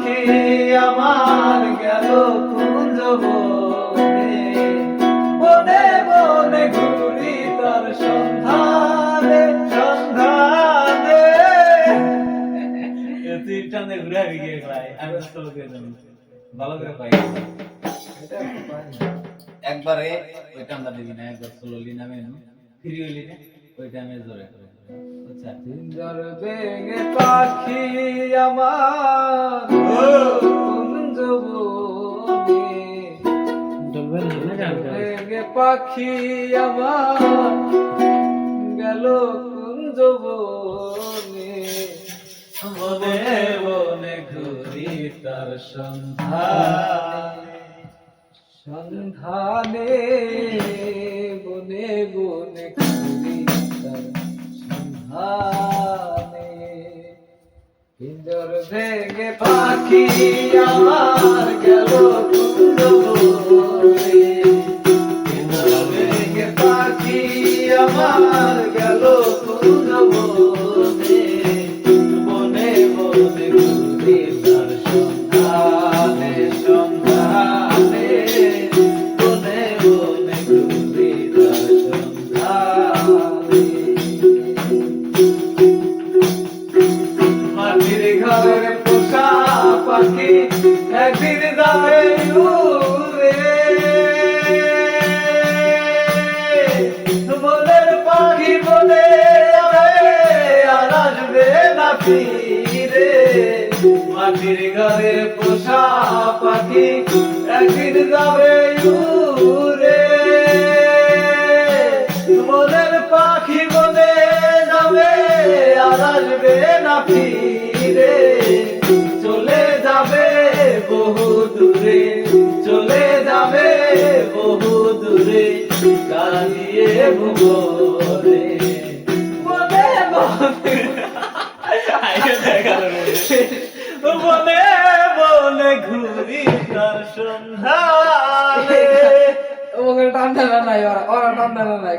পাখি আমার গেল কুঞ্জ বনে বনে বনে ঘুরি তার সন্ধানে সন্ধানে। তুই টানে ঘুরে আমি গিয়ে ভাই আমি তো লোকের জন্য ভালো করে পাই একবারে ওই টান্ডা দিবি না একবার স্লোলি নামে ফ্রি হইলি না ওই টাইমে জোরে আচ্ছা। পাখি আমার পাখি আমার গেল কুঞ্জ বনে বনে ঘুরি তার সন্ধানে সন্ধানে বনে বনে ঘুরি তার সন্ধানে। পিঞ্জর ভেঙে পাখি আমার গেল কুঞ্জ আমার গেল কুঞ্জ বনে বনে বনে ফিরে মাটির ঘরের পোষা পাখি একদিন যাবে উড়ে। বনের পাখি বলে যাবে আর আসবে না ফিরে। চলে যাবে বহু দূরে, চলে যাবে বহু দূরে। কালিয়ে ভুবরে বলে বলে ঘুরি তার সন্ধানে। ওকে টান টানা নাই ওরা ওরা টান টানা নাই